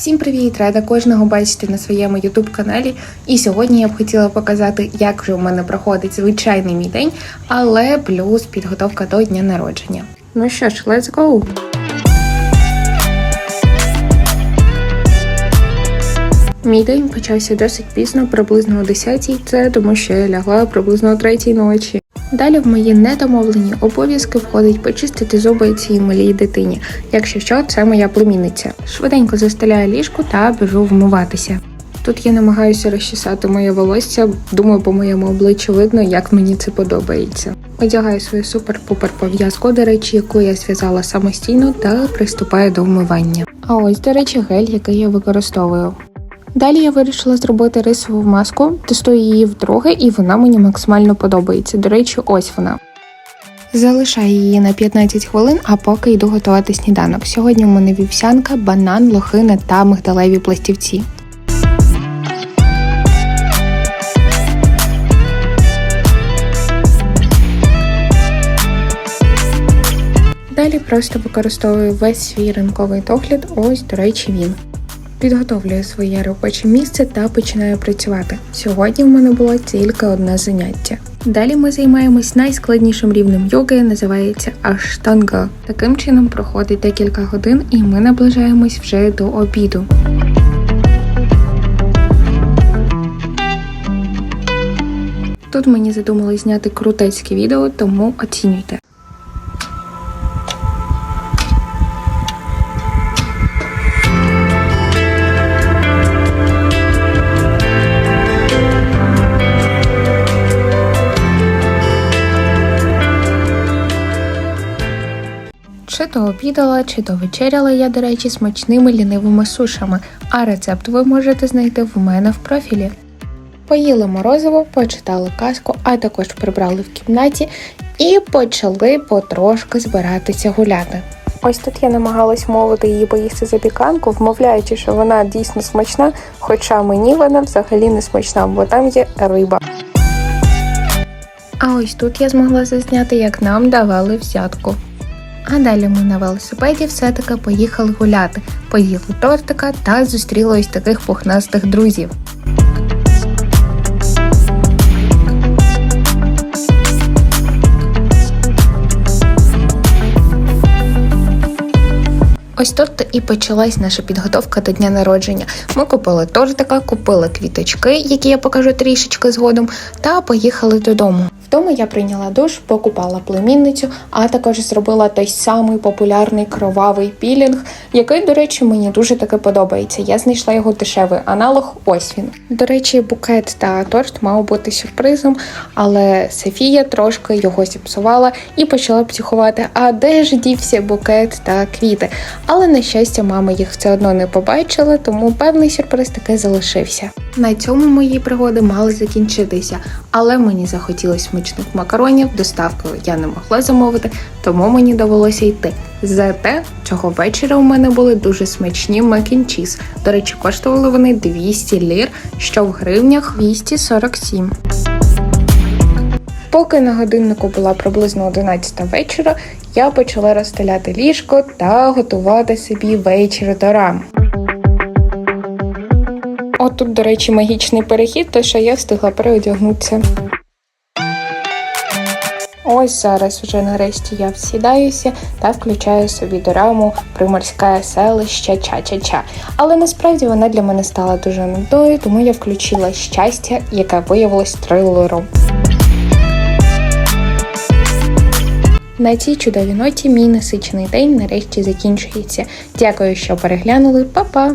Всім привіт! Рада кожного бачити на своєму youtube каналі. І сьогодні я б хотіла показати, як же у мене проходить звичайний мій день, але плюс підготовка до дня народження. Ну що ж, let's go! Мій день почався досить пізно, приблизно о 10 Це тому, що я лягла приблизно о 3 ночі. Далі в мої недомовлені обов'язки входить почистити зуби цій малій дитині. Якщо що, це моя племінниця. Швиденько застеляю ліжку та біжу вмиватися. Тут я намагаюся розчесати моє волосся, думаю, по моєму обличчю видно, як мені це подобається. Одягаю свою супер-пупер пов'язку, до речі, яку я зв'язала самостійно, та приступаю до вмивання. А ось, до речі, гель, який я використовую. Далі я вирішила зробити рисову маску, тестую її вдруге, і вона мені максимально подобається. До речі, ось вона. Залишаю її на 15 хвилин, а поки йду готувати сніданок. Сьогодні у мене вівсянка, банан, лохина та мигдалеві пластівці. Далі просто використовую весь свій ранковий догляд. Ось, до речі, він. Підготовлюю своє робоче місце та починаю працювати. Сьогодні в мене було тільки одне заняття. Далі ми займаємось найскладнішим рівнем йоги, називається аштанга. Таким чином проходить декілька годин, і ми наближаємось вже до обіду. Тут мені задумалось зняти крутецьке відео, тому оцінюйте. То обідала, чи то вечеряла я, до речі, смачними лінивими сушами, а рецепт ви можете знайти в мене в профілі. Поїли морозиво, почитали казку, а також прибрали в кімнаті і почали потрошки збиратися гуляти. Ось тут я намагалась мовити її поїсти запіканку, вмовляючи, що вона дійсно смачна, хоча мені вона взагалі не смачна, бо там є риба. А ось тут я змогла зазняти, як нам давали взятку. А далі ми на велосипеді все-таки поїхали гуляти, поїли тортика та зустріли ось таких пухнастих друзів. Ось тут і почалась наша підготовка до дня народження. Ми купили тортика, купили квіточки, які я покажу трішечки згодом, та поїхали додому. Вдома я прийняла душ, покупала племінницю, а також зробила той самий популярний кровавий пілінг, який, до речі, мені дуже таки подобається. Я знайшла його дешевий аналог. Ось він. До речі, букет та торт мав бути сюрпризом, але Софія трошки його зіпсувала і почала психувати. А де ж дівся букет та квіти? Але на щастя, мама їх все одно не побачила, тому певний сюрприз таки залишився. На цьому мої пригоди мали закінчитися, але мені захотілося смачних макаронів, доставкою я не могла замовити, тому мені довелося йти. Зате цього вечора у мене були дуже смачні макінчіз. До речі, коштували вони 200 лір, що в гривнях 247. Поки на годиннику була приблизно 11 вечора, я почала розстеляти ліжко та готувати собі вечір до рам. От до речі, магічний перехід, то що я встигла переодягнутися. Ось зараз вже нарешті я всідаюся та включаю собі дораму приморське селище Ча-Ча-Ча. Але насправді вона для мене стала дуже нудною, тому я включила щастя, яке виявилось трилером. На цій чудовій ноті мій насичений день нарешті закінчується. Дякую, що переглянули, Па-па!